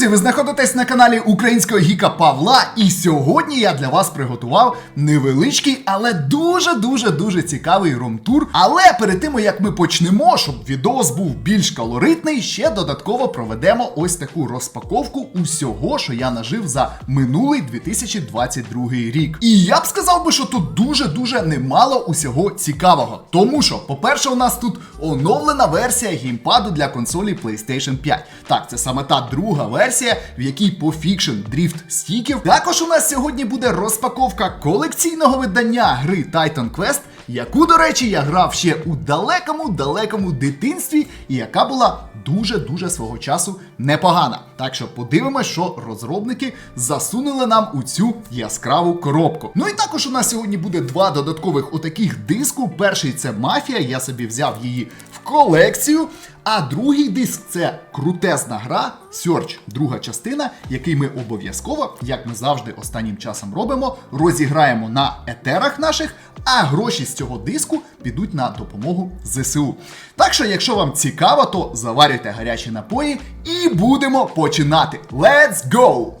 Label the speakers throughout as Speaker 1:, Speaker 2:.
Speaker 1: Друзі, ви знаходитесь на каналі Українського Гіка Павла, і сьогодні я для вас приготував невеличкий, але дуже дуже цікавий румтур. Але перед тим як ми почнемо, щоб відос був більш калоритний, ще додатково проведемо ось таку розпаковку усього, що я нажив за минулий 2022 рік. І я б сказав би, що тут дуже дуже немало усього цікавого. Тому що, по-перше, у нас тут оновлена версія геймпаду для консолі PlayStation 5. Так, це саме та друга версія, в якій пофікшн дріфт стіків. Також у нас сьогодні буде розпаковка колекційного видання гри Titan Quest, яку, до речі, я грав ще у далекому-далекому дитинстві, і яка була дуже-дуже свого часу непогана. Так що подивимось, що розробники засунули нам у цю яскраву коробку. Ну і також у нас сьогодні буде два додаткових отаких диску. Перший це мафія, я собі взяв її колекцію. А другий диск це крутезна гра Search, друга частина, який ми обов'язково, як ми завжди останнім часом робимо, розіграємо на етерах наших, а гроші з цього диску підуть на допомогу ЗСУ. Так що, якщо вам цікаво, то заварюйте гарячі напої і будемо починати. Let's go!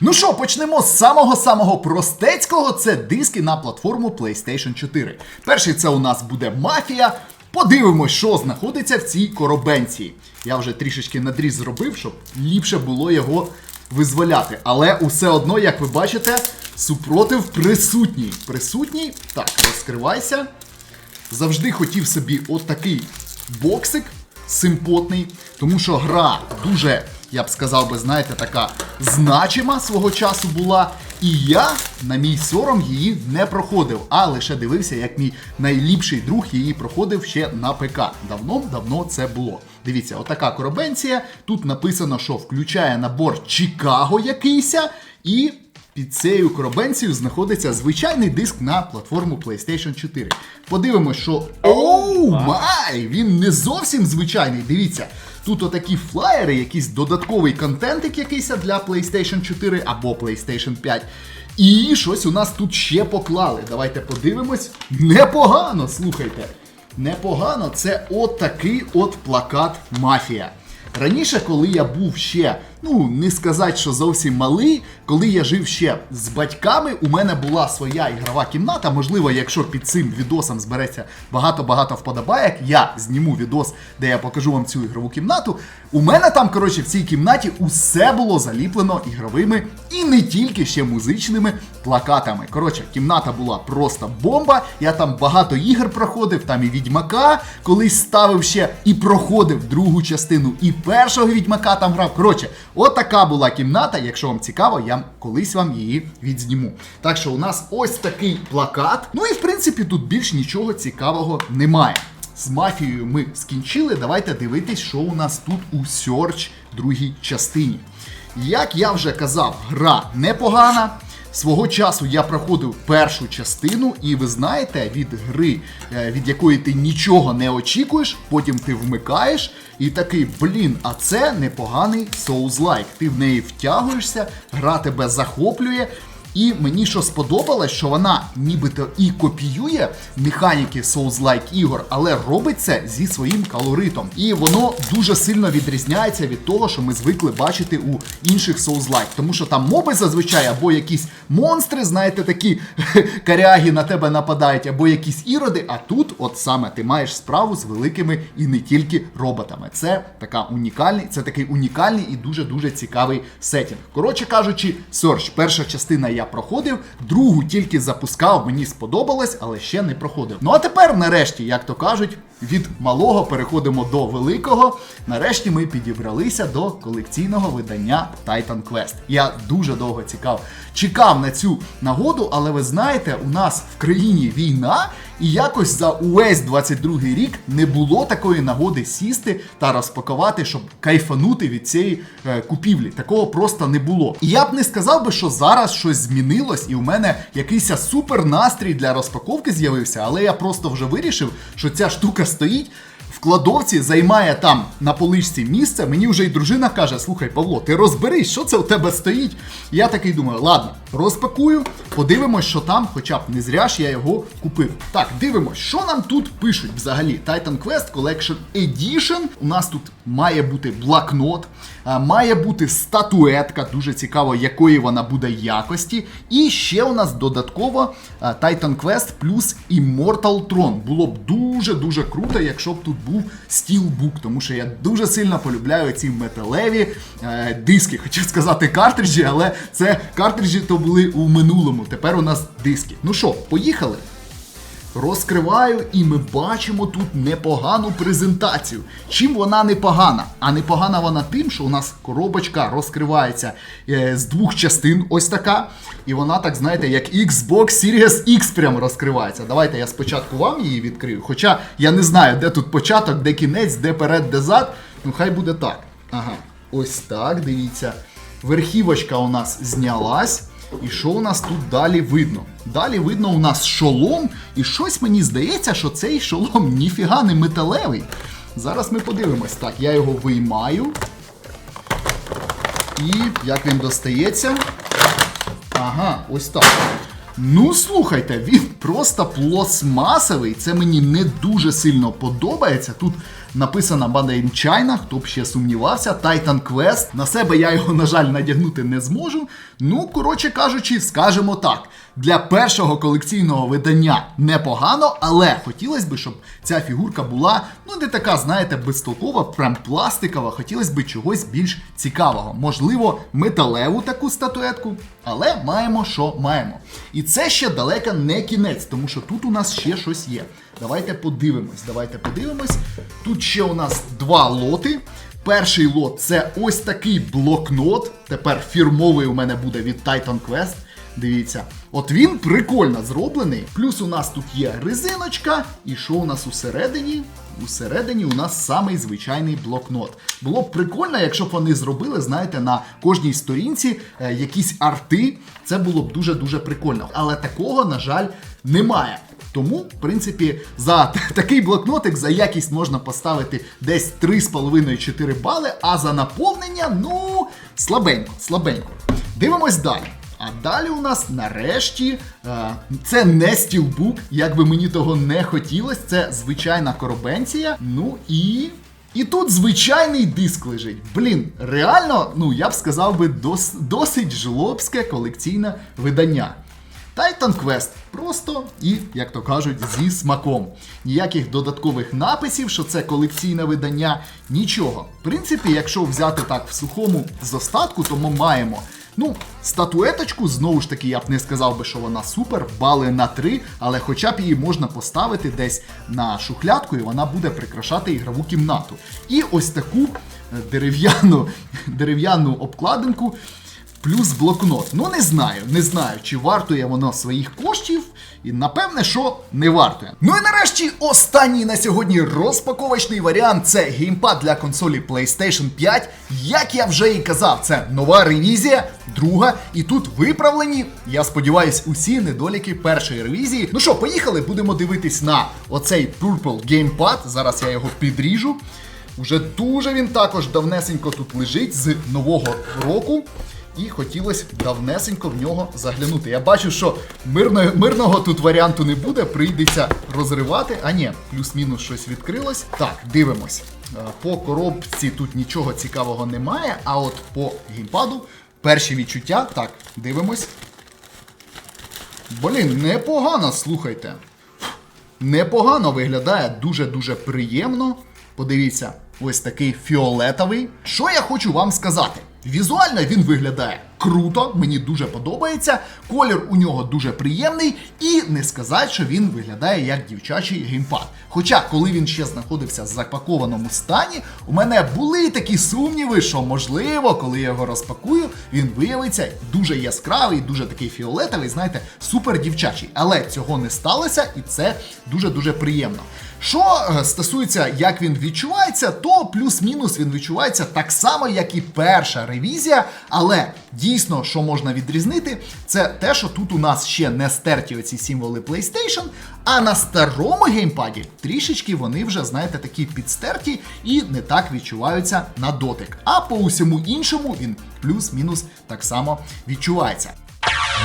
Speaker 1: Ну що, почнемо з самого-самого простецького. Це диски на платформу PlayStation 4. Перший це у нас буде мафія. Подивимось, що знаходиться в цій коробенці. Я вже трішечки надріз зробив, щоб ліпше було його визволяти. Але усе одно, як ви бачите, супротив присутній. Присутній. Так, розкривайся. Завжди хотів собі отакий боксик симпотний, тому що гра дуже, я б сказав би, знаєте, така значима свого часу була. І я, на мій сором, її не проходив, а лише дивився, як мій найліпший друг її проходив ще на ПК. Давно-давно це було. Дивіться, отака коробенція. Тут написано, що включає набор Чикаго якийся, і під цією коробенцією знаходиться звичайний диск на платформу PlayStation 4. Подивимось, що. Оу май! Він не зовсім звичайний. Дивіться. Тут отакі флаєри, якийсь додатковий контентик якийсь для PlayStation 4 або PlayStation 5. І щось у нас тут ще поклали. Давайте подивимось. Непогано, слухайте. Непогано, це отакий от плакат Мафія. Раніше, коли я був ще, ну не сказати, що зовсім малий, коли я жив ще з батьками, у мене була своя ігрова кімната. Можливо, якщо під цим відосом збереться багато-багато вподобаєк, я зніму відос, де я покажу вам цю ігрову кімнату. У мене там, коротше, в цій кімнаті усе було заліплено ігровими і не тільки ще музичними плакатами. Коротше, кімната була просто бомба. Я там багато ігор проходив, там і Відьмака колись ставив ще і проходив другу частину, і першого Відьмака там грав. Коротше, от така була кімната. Якщо вам цікаво, я колись вам її відзніму. Так що у нас ось такий плакат. Ну і в принципі тут більш нічого цікавого немає. З мафією ми скінчили. Давайте дивитись, що у нас тут у Search другій частині. Як я вже казав, гра непогана. Свого часу я проходив першу частину, і ви знаєте, від гри, е, від якої ти нічого не очікуєш, потім ти вмикаєш і такий, блін, а це непоганий Souls-like. Ти в неї втягуєшся, гра тебе захоплює. І мені що сподобалось, що вона нібито і копіює механіки Souls-like ігор, але робить це зі своїм калоритом. І воно дуже сильно відрізняється від того, що ми звикли бачити у інших Souls-like. Тому що там моби зазвичай або якісь монстри, знаєте, такі каряги на тебе нападають, або якісь іроди. А тут, от саме, ти маєш справу з великими і не тільки роботами. Це така унікальний, це такий унікальний і дуже дуже цікавий сетінг. Коротше кажучи, Search, перша частина я проходив, другу тільки запускав, мені сподобалось, але ще не проходив. Ну а тепер, нарешті, як то кажуть, від малого переходимо до великого. Нарешті ми підібралися до колекційного видання Titan Quest. Я дуже довго цікав, чекав на цю нагоду, але ви знаєте, у нас в країні війна, і якось за увесь 22 рік не було такої нагоди сісти та розпакувати, щоб кайфанути від цієї е, купівлі. Такого просто не було. І я б не сказав би, що зараз щось змінилось, і у мене якийсь супер настрій для розпаковки з'явився, але я просто вже вирішив, що ця штука стоїть. Кладовці займає там на поличці місце. Мені вже й дружина каже: Слухай, Павло, ти розберись, що це у тебе стоїть. Я такий думаю, ладно, розпакую, подивимось, що там, хоча б не зря ж я його купив. Так, дивимось, що нам тут пишуть взагалі. Titan Quest Collection Edition. У нас тут має бути блокнот, має бути статуетка, дуже цікаво, якої вона буде якості. І ще у нас додатково Titan Quest плюс Immortal Throne. Було б дуже-дуже круто, якщо б тут був Steelbook, тому що я дуже сильно полюбляю ці металеві е, диски. Хочу сказати картриджі, але це картриджі то були у минулому. Тепер у нас диски. Ну що, поїхали? Розкриваю, і ми бачимо тут непогану презентацію. Чим вона непогана? А непогана вона тим, що у нас коробочка розкривається е, з двох частин, ось така. І вона, так знаєте, як Xbox Series X прям розкривається. Давайте я спочатку вам її відкрию. Хоча я не знаю, де тут початок, де кінець, де перед, де зад. Ну хай буде так. Ага, ось так, дивіться. Верхівочка у нас знялась. І що у нас тут далі видно? Далі видно у нас шолом, і щось мені здається, що цей шолом ніфіга не металевий. Зараз ми подивимось. Так, я його виймаю. І як він достається? Ага, ось так. Ну, слухайте, він просто пластмасовий. Це мені не дуже сильно подобається. Тут написано Made in China, хто б ще сумнівався. Titan Quest. На себе я його, на жаль, надягнути не зможу. Ну, коротше кажучи, скажемо так. Для першого колекційного видання непогано, але хотілося б, щоб ця фігурка була, ну, не така, знаєте, безтолкова, прям пластикова. Хотілося б чогось більш цікавого. Можливо, металеву таку статуетку, але маємо, що маємо. І це ще далеко не кінець, тому що тут у нас ще щось є. Давайте подивимось. Давайте подивимось. Тут ще у нас два лоти. Перший лот це ось такий блокнот. Тепер фірмовий у мене буде від Titan Quest. Дивіться, от він прикольно зроблений. Плюс у нас тут є резиночка. І що у нас усередині? Усередині у нас самий звичайний блокнот. Було б прикольно, якщо б вони зробили, знаєте, на кожній сторінці е, якісь арти. Це було б дуже-дуже прикольно. Але такого, на жаль, немає. Тому, в принципі, за такий блокнотик за якість можна поставити десь 3,5-4 бали, а за наповнення, ну, слабенько, слабенько. Дивимось далі. А далі у нас нарешті е, це не стілбук, як би мені того не хотілося, це звичайна коробенція. Ну і. І тут звичайний диск лежить. Блін, реально, ну я б сказав би, дос, досить жлобське колекційне видання. Titan Quest просто і, як то кажуть, зі смаком. Ніяких додаткових написів, що це колекційне видання, нічого. В принципі, якщо взяти так в сухому з остатку, то ми маємо. Ну, статуеточку, знову ж таки, я б не сказав би, що вона супер, бали на 3, але хоча б її можна поставити десь на шухлядку, і вона буде прикрашати ігрову кімнату. І ось таку е, дерев'яну, дерев'яну обкладинку Плюс блокнот. Ну не знаю, не знаю, чи вартує воно своїх коштів, і напевне, що не вартує. Ну і нарешті останній на сьогодні розпаковочний варіант це геймпад для консолі PlayStation 5. Як я вже і казав, це нова ревізія, друга, і тут виправлені, я сподіваюсь, усі недоліки першої ревізії. Ну що, поїхали, будемо дивитись на оцей Purple Gamepad. Зараз я його підріжу. Уже дуже він також давнесенько тут лежить з нового року. І хотілося давнесенько в нього заглянути. Я бачу, що мирно, мирного тут варіанту не буде, прийдеться розривати. А ні, плюс-мінус щось відкрилось. Так, дивимось. Е, По коробці тут нічого цікавого немає, а от по геймпаду перші відчуття. Так, дивимось. Блін, непогано, слухайте. Непогано виглядає, дуже-дуже приємно. Подивіться, ось такий фіолетовий. Що я хочу вам сказати? Візуально він виглядає круто, мені дуже подобається. Колір у нього дуже приємний, і не сказати, що він виглядає як дівчачий геймпад. Хоча, коли він ще знаходився в запакованому стані, у мене були такі сумніви, що можливо, коли я його розпакую, він виявиться дуже яскравий, дуже такий фіолетовий, знаєте, супер дівчачий. Але цього не сталося, і це дуже-дуже приємно. Що е, стосується, як він відчувається, то плюс-мінус він відчувається так само, як і перша ревізія. Але дійсно, що можна відрізнити, це те, що тут у нас ще не стерті оці символи PlayStation, а на старому геймпаді трішечки вони вже, знаєте, такі підстерті і не так відчуваються на дотик. А по усьому іншому він плюс-мінус так само відчувається.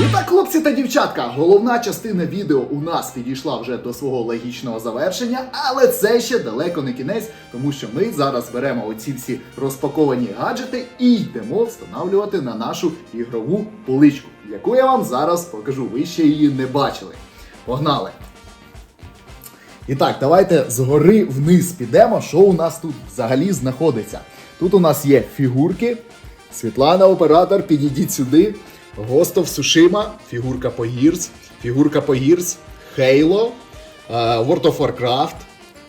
Speaker 1: І так, хлопці та дівчатка, головна частина відео у нас підійшла вже до свого логічного завершення, але це ще далеко не кінець, тому що ми зараз беремо оці всі розпаковані гаджети і йдемо встановлювати на нашу ігрову поличку, яку я вам зараз покажу. Ви ще її не бачили. Погнали! І так, давайте згори вниз підемо, що у нас тут взагалі знаходиться. Тут у нас є фігурки. Світлана, оператор, підійдіть сюди. Гостов Сушима, фігурка по Gears, фігурка по Gears, Halo, е, World of Warcraft.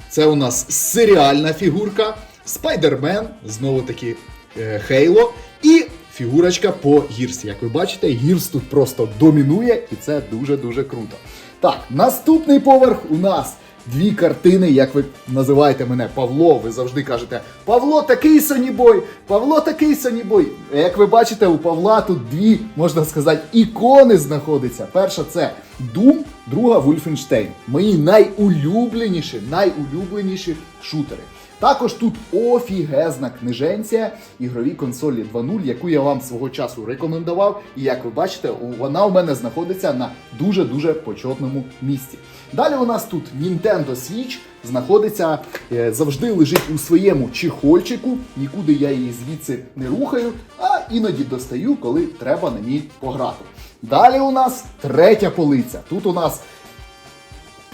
Speaker 1: Це у нас серіальна фігурка, Spider-Man, знову таки е, Halo. І фігурочка по Gears. Як ви бачите, Gears тут просто домінує, і це дуже-дуже круто. Так, наступний поверх у нас дві картини, як ви називаєте мене Павло. Ви завжди кажете, Павло такий сонібой, Павло такий сонібой. Як ви бачите, у Павла тут дві, можна сказати, ікони знаходяться. Перша це Дум, друга Вульфенштейн. Мої найулюбленіші, найулюбленіші шутери. Також тут офігезна книженція ігрові консолі 2.0, яку я вам свого часу рекомендував. І як ви бачите, вона у мене знаходиться на дуже-дуже почетному місці. Далі у нас тут Nintendo Switch знаходиться, е, завжди лежить у своєму чехольчику, нікуди я її звідси не рухаю, а іноді достаю, коли треба на ній пограти. Далі у нас третя полиця. Тут у нас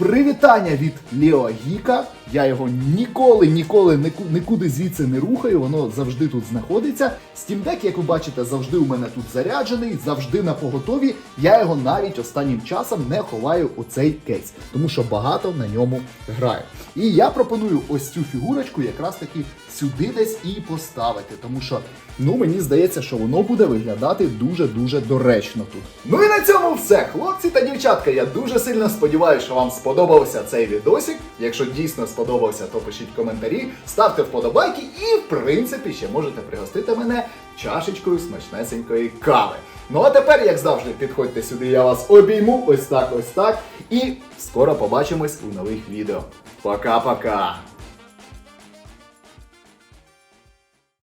Speaker 1: Привітання від Лео Гіка. Я його ніколи, ніколи нікуди звідси не рухаю, воно завжди тут знаходиться. Steam Deck, як ви бачите, завжди у мене тут заряджений, завжди на поготові. Я його навіть останнім часом не ховаю у цей кейс, тому що багато на ньому граю. І я пропоную ось цю фігурочку якраз таки сюди десь і поставити, тому що ну мені здається, що воно буде виглядати дуже-дуже доречно тут. Ну і на цьому все, хлопці та дівчатка. Я дуже сильно сподіваюся, що вам сподобався цей відосик. Якщо дійсно сподобався, то пишіть коментарі, ставте вподобайки і, в принципі, ще можете пригостити мене чашечкою смачнесенької кави. Ну а тепер, як завжди, підходьте сюди, я вас обійму, ось так, ось так. І скоро побачимось у нових відео. Пока-пока!